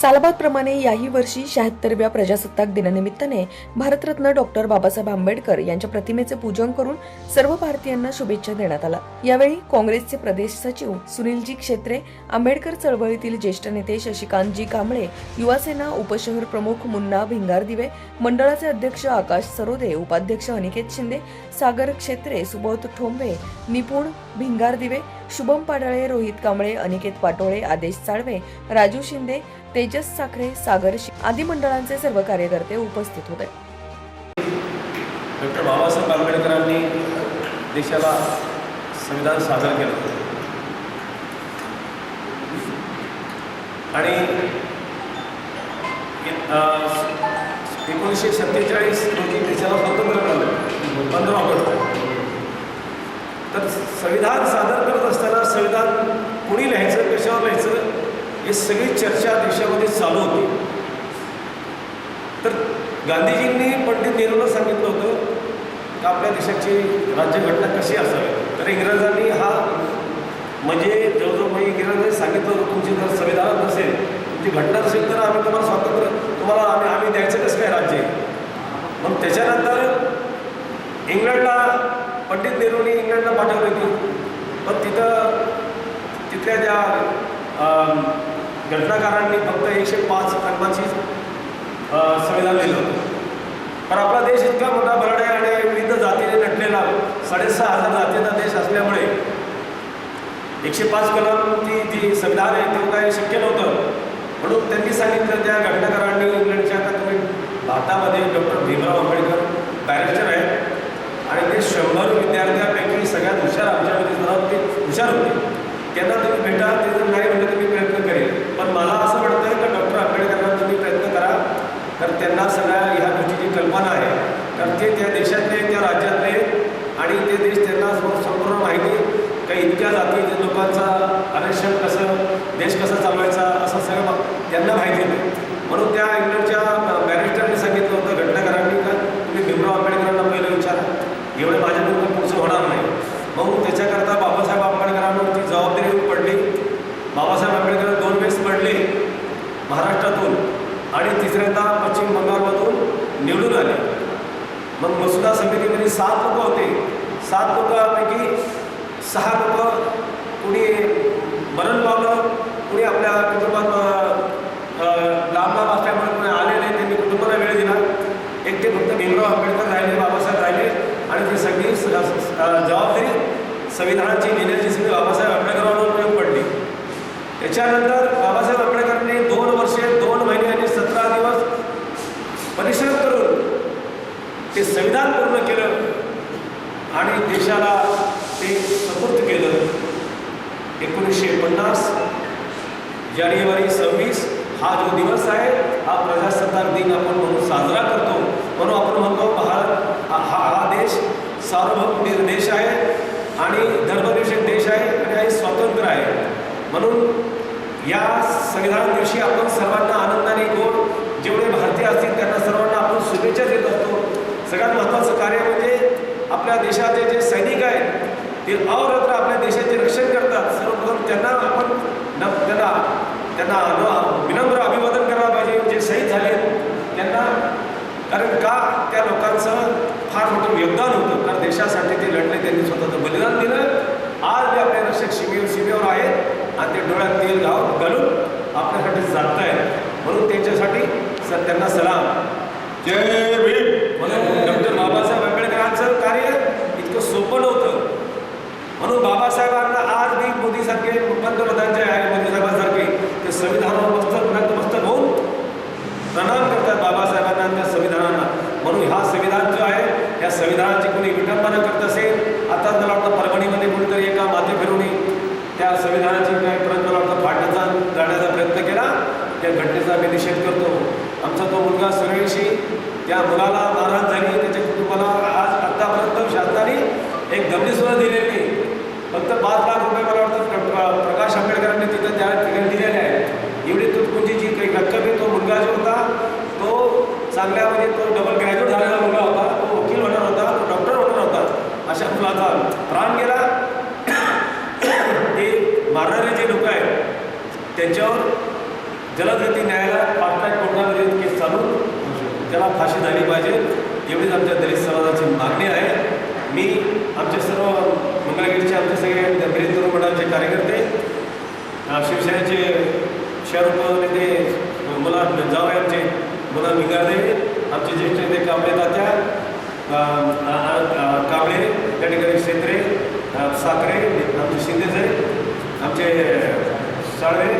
सालाबादप्रमाणे याही वर्षी शहात्तरव्या प्रजासत्ताक दिनानिमित्ताने भारतरत्न डॉक्टर बाबासाहेब आंबेडकर यांच्या प्रतिमेचे पूजन करून सर्व भारतीयांना शुभेच्छा देण्यात आला. यावेळी काँग्रेसचे प्रदेश सचिव सुनीलजी क्षेत्रे आंबेडकर चळवळीतील ज्येष्ठ नेते शशिकांतजी कांबळे युवासेना उपशहर प्रमुख मुन्ना भिंगार दिवे मंडळाचे अध्यक्ष आकाश सरोदे उपाध्यक्ष अनिकेत शिंदे सागर क्षेत्रे सुबोध ठोंबे निपुण भिंगारदिवे शुभम पाडाळे रोहित कांबळे अनिकेत पाटोळे आदेश साळवे राजू शिंदे तेजस साखरे सागर आदी मंडळांचे सर्व कार्यकर्ते उपस्थित होते. डॉक्टर बाबासाहेब आंबेडकरांनी देशाला संविधान सादर केलं. आणि एकोणीसशे सत्तेचाळीस रोजी देशाला स्वतंत्र मिळालं. पंधरा ऑगस्ट तर संविधान सादर करत असताना संविधान कुणी लिहायचं कशावर लिहायचं हे सगळी चर्चा देशामध्ये चालू होती. तर गांधीजींनी पंडित नेहरूला सांगितलं होतं की आपल्या देशाची राज्यघटना कशी असावी? तर इंग्रजांनी हा म्हणजे जवळजवळ इंग्रजांनी सांगितलं होतं तुमची जर संविधान नसेल तुमची घटना नसेल तर आम्ही तुम्हाला स्वातंत्र्य तुम्हाला आम्ही आम्ही द्यायचं कसं काय राज्य मग त्याच्यानंतर इंग्लंडला पंडित नेहरूंनी इंग्लंडला पाठवले होती. पण तिथं तिथल्या त्या घटनाकारांनी फक्त एकशे पाच कलमाची संविधान लिहिलं होतं. पण आपला देश इतका मोठा भरड आहे आणि विविध जातीने नटलेला साडेसहा हजार जातीचा देश असल्यामुळे एकशे पाच कलम ती जी संविधान आहे ते काय शक्य नव्हतं. म्हणून त्यांनी सांगितलं त्या घटनाकारांनी इंग्लंडच्या का तुम्ही भारतामध्ये डॉक्टर भीमराव आंबेडकर बॅरिस्टर आहेत आणि ते शंभर विद्यार्थ्यांपैकी सगळ्यात हुशार आमच्यामध्ये जरा ते हुशार होते त्यांना तुम्ही भेटा ते जर नाही म्हणजे तुम्ही प्रयत्न करेल. पण मला असं वाटतं का डॉक्टर आंबेडकरांना तुम्ही प्रयत्न करा. तर त्यांना सगळ्या ह्या गोष्टीची कल्पना आहे. तर ते त्या देशातले त्या राज्यातले आणि ते देश त्यांना संपूर्ण माहिती काही इतक्या जाती लोकांचा आरक्षण कसं देश कसा चालवायचा असं सगळं त्यांना माहिती नाही म्हणून त्या इंग्लंडच्या बॅरिस्टरने सांगितलं होतं घटनाकारांनी का तुम्ही भीमराव आंबेडकरांना पहिलं विचारा एवढं माझ्याकडून पुढचं होणार नाही मग त्याच्याकरता बाबासाहेब आंबेडकरांवरती जबाबदारी येऊन पडली बाबासाहेब आंबेडकर दोन वेळेस पडले महाराष्ट्रातून आणि तिसऱ्यांदा पश्चिम बंगालमधून निवडून आले मग मसुदा समितीमध्ये सात लोक होते. सात लोकांपैकी सहा लोक कुणी मरण पावलं कुणी आपल्या कुटुंबात लांब लांब असल्यामुळे कुणी आले नाही त्यांनी कुटुंबाला वेळ दिला. एकटे फक्त भीमराव आंबेडकर राहिले बाबासाहेब राहिले आणि ती सगळी जबाबदारी संविधानाची लिहिण्याची सगळी बाबासाहेब आंबेडकरांवर येऊन पडली. त्याच्यानंतर बाबासाहेब आंबेडकरांनी दोन वर्षे दोन महिने आणि सतरा दिवस परिश्रम करून ते संविधान पूर्ण केलं आणि देशाला ते सपूर्द केलं एकोणीसशे पन्नास जानेवारी सव्वीस हा जो दिवस आहे हा प्रजासत्ताक दिन आपण म्हणून साजरा करतो. म्हणून आपण म्हणतो भारत हा हा देश सार्वभौम देश आहे आणि धर्मनिषेक देश आहे आणि हे स्वतंत्र आहे. म्हणून या संविधान दिवशी आपण सर्वांना आनंदाने गोड जेवढे भारतीय असतील त्यांना सर्वांना आपण शुभेच्छा देत असतो. सगळ्यात महत्त्वाचं कार्य म्हणजे आपल्या देशाचे जे सैनिक आहेत ते अवरत्र आपल्या देशाचे रक्षण करतात. सर्वप्रथम त्यांना आपण न त्यांना त्यांना न- विनम्र अभिवादन करायला पाहिजे जे शहीद झाले त्यांना कारण का त्या लोकांचं फार मोठं योगदान होतं कारण देशासाठी ते लढले त्यांनी स्वतःचं बलिदान दिलं आज ते आपले रक्षक सीमेवर सीमेवर आहेत आणि ते डोळ्यात तेल घालून घालून आपल्यासाठी जात आहेत म्हणून त्यांच्यासाठी सर त्यांना सलाम जय भीम म्हणून डॉक्टर बाबासाहेब आंबेडकरांचं कार्य इतकं सोपं नव्हतं म्हणून बाबासाहेबांना आज मी मोदीसारखे पंतप्रधान जे आहे मोदी साहेबांसारखे ते संविधानावर मस्तक नतमस्तक होऊन प्रणाम करतात बाबासाहेबांना आणि त्या संविधानाला म्हणून हा संविधान जो आहे या संविधानाची कोणी विटंबना करत असेल आता मला वाटतं परभणीमध्ये कोणीतरी एका माते फिरून त्या संविधानाची काही परत मला वाटतं फाडण्याचा जाण्याचा प्रयत्न केला त्या घटनेचा आम्ही निषेध करतो. आमचा तो मुलगा सुरेशी त्या मुलाला नाराज झाली. त्याच्या कुटुंबाला आज आत्तापर्यंत शासनाने एक दमनीसुद्धा दिलेली फक्त पाच लाख रुपये मला वाटतं प्र- प्रकाश आंबेडकरांनी तिथं त्या ठिकाणी दिलेले आहे एवढी तुटपुंजी जी काही रक्कम आहे तो मुलगा जो होता तो चांगल्या म्हणजे तो डबल ग्रॅज्युएट झालेला मुलगा होता. तो वकील होणार होता तो डॉक्टर होणार होता अशा मुलाचा प्राण गेला. ते मारणारे जे लोक आहेत त्यांच्यावर जलदगती न्यायालयात पाटणा कोर्टामध्ये केस चालू. त्याला फाशी झाली पाहिजे. एवढीच आमच्या दलित समाजाची मागणी आहे. मी आमचे सर्व मंगळगिरीचे आमचे सगळे दलित तरुण मंडळाचे कार्यकर्ते शिवसेनेचे शहर उपनेते मुला जावळे आमचे मुला निघाले आमचे ज्येष्ठ नेते कांबळे तात्या कांबळे त्या ठिकाणी क्षेत्रे साखरे आमचे शिंदेचे आमचे साळवे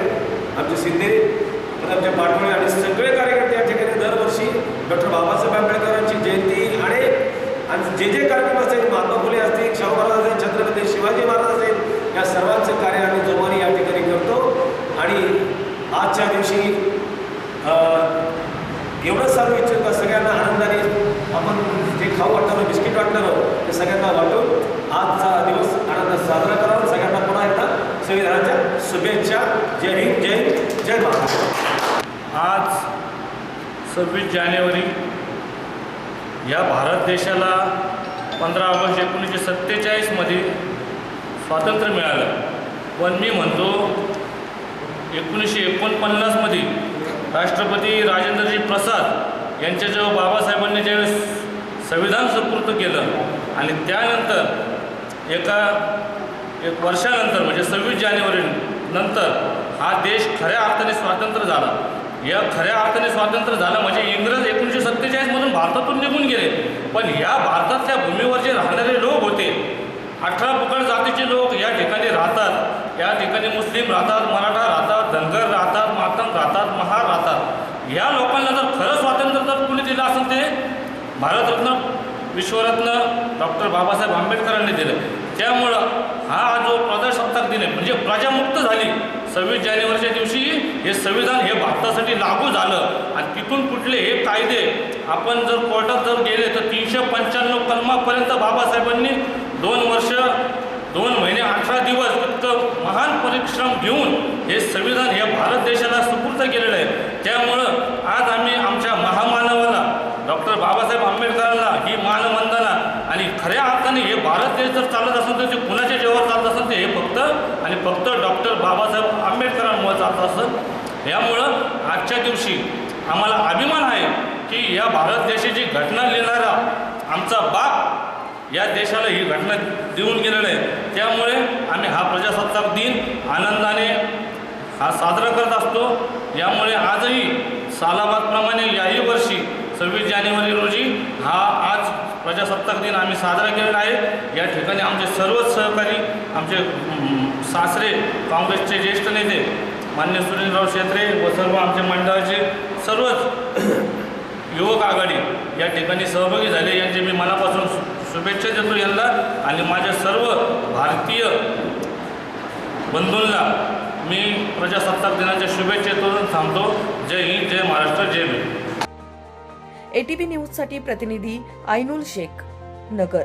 आमचे शिंदे आमचे पाटोळे आणि सगळे कार्यकर्ते या ठिकाणी दरवर्षी डॉक्टर बाबासाहेब आंबेडकरांची जयंती आणि आणि जे जे कार्यक्रम असतील महात्मा फुले असतील शाहू महाराज असेल छत्रपती शिवाजी महाराज असेल या सर्वांचं कार्य आम्ही जोमाने या ठिकाणी करतो. आणि आजच्या दिवशी एवढंच सांगू इच्छितो का सगळ्यांना आनंदाने आपण जे खाऊ वाटणार बिस्किट वाटणार ते सगळ्यांना वाटून आजचा दिवस आनंदात साजरा करावा. सगळ्यांना पुन्हा एकदा संविधानाच्या शुभेच्छा. जय हिंद जय जय महाराष्ट्र. आज सव्वीस जानेवारी या भारत देशाला पंधरा ऑगस्ट एकोणीसशे सत्तेचाळीसमध्ये स्वातंत्र्य मिळालं. पण मी म्हणतो एकोणीसशे एकोणपन्नासमध्ये राष्ट्रपती राजेंद्रजी प्रसाद यांच्याजवळ बाबासाहेबांनी ज्यावेळेस संविधान सुपूर्त केलं आणि त्यानंतर एका एक वर्षानंतर म्हणजे सव्वीस जानेवारी नंतर हा देश खऱ्या अर्थाने स्वातंत्र्य झाला. या खऱ्या अर्थाने स्वातंत्र्य झालं म्हणजे इंग्रज एकोणीसशे सत्तेचाळीसमधून भारतातून निघून गेले. पण या भारतातल्या भूमीवर जे राहणारे लोक होते अठरा पुकड जातीचे लोक या ठिकाणी राहतात. या ठिकाणी मुस्लिम राहतात मराठा राहतात धनगर राहतात मातंग राहतात महार राहतात. या लोकांना जर खरं स्वातंत्र्य जर कुणी दिलं असेल ते भारतरत्न विश्वरत्न डॉक्टर बाबासाहेब आंबेडकरांनी दिलं. त्यामुळं हा जो प्रजासत्ताक दिन आहे म्हणजे प्रजामुक्त झाली. सव्वीस जानेवारीच्या दिवशी हे संविधान हे भारतासाठी लागू झालं. आणि तिथून कुठले हे कायदे? आपण जर कोर्टात जर गेले तर तीनशे पंच्याण्णव कलमापर्यंत बाबासाहेबांनी दोन वर्ष दोन महिने अठरा दिवस इतकं महान परिश्रम घेऊन हे संविधान हे भारत देशाला सुपूर्द केलेलं आहे. त्यामुळं आज आम्ही आमच्या महामानवाला डॉक्टर बाबासाहेब आंबेडकरांना ही मानवंदना आणि खऱ्या अर्थाने हे भारत देश जर चालत असेल तर ते कुणाच्या जेव्हा चालत असेल ते आणि फक्त डॉक्टर बाबासाहेब आंबेडकरांमुळे चालत असं यामुळं आजच्या दिवशी आम्हाला अभिमान आहे की या भारत देशाची घटना लिहिणारा आमचा बाप या देशाला ही घटना देऊन गेलेलं आहे. त्यामुळे आम्ही हा प्रजासत्ताक दिन आनंदाने हा साजरा करत असतो. यामुळे आजही सालाबादप्रमाणे याही वर्षी सव्वीस जानेवारी रोजी हा आज प्रजासत्ताक दिन आम्ही साजरा केलेला आहे. या ठिकाणी आमचे सर्वच सहकारी आमचे सासरे काँग्रेसचे ज्येष्ठ नेते मान्य सुरेंद्रराव शेत्रे व सर्व आमचे मंडळाचे सर्वच युवक आघाडी या ठिकाणी सहभागी झाले. यांचे मी मनापासून शुभेच्छा देतो यांना आणि माझ्या सर्व भारतीय बंधूंना मी प्रजासत्ताक दिनाच्या शुभेच्छेतून थांबतो. जय हिंद जय महाराष्ट्र जय भीम. एटीव्ही न्यूजसाठी प्रतिनिधी आयनुल शेख नगर.